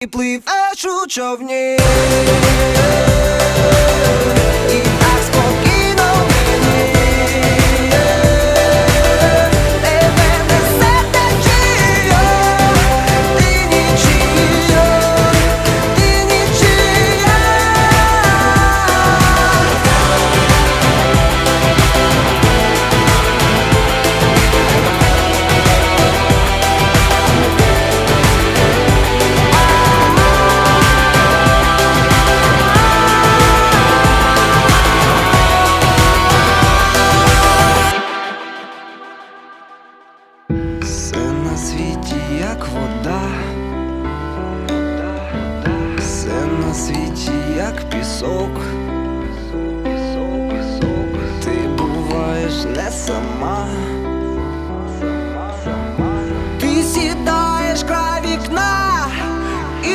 І пливеш у човні світі, як пісок. Ти буваєш не сама. Ти сідаєш